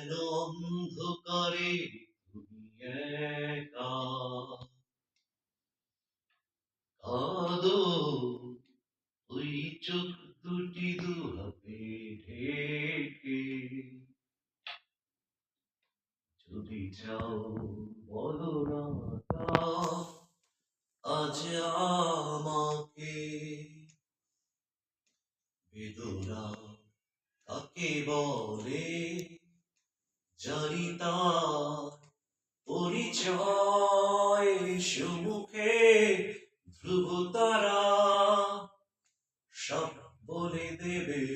কেন অন্ধকারে তুমি একা। কাঁদো, ওই চোখ দুটি দুহাতে ঢেকে। যদি চাও বলো না আজ আমাকে বেদনা কাকে বলে? তার পরিচয় সুমুখে ধ্রুব তারা সব বলে দেবে।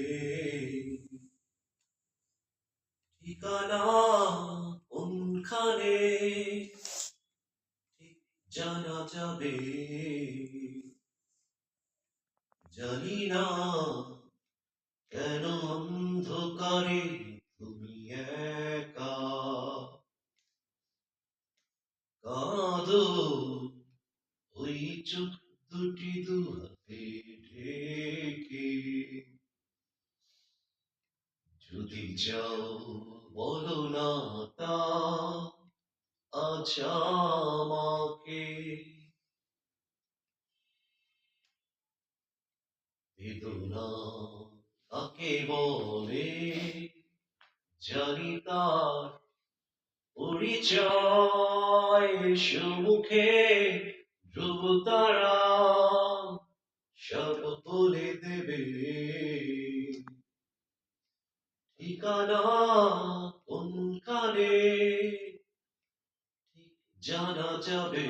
ঠিকানা কোনখানে? জানা যাবে। জানি না কেন অন্ধকারে কাঁদো। ওই চোখ দুটি দুহাতে ঢেকে। যদি যাও বলো না তা, আজ আমাকে বেদনা বলে জানি তার পরিচয় সুমুখে ধ্রুব তারা সব দেবে। ঠিকানা কালে ঠিক জানা যাবে।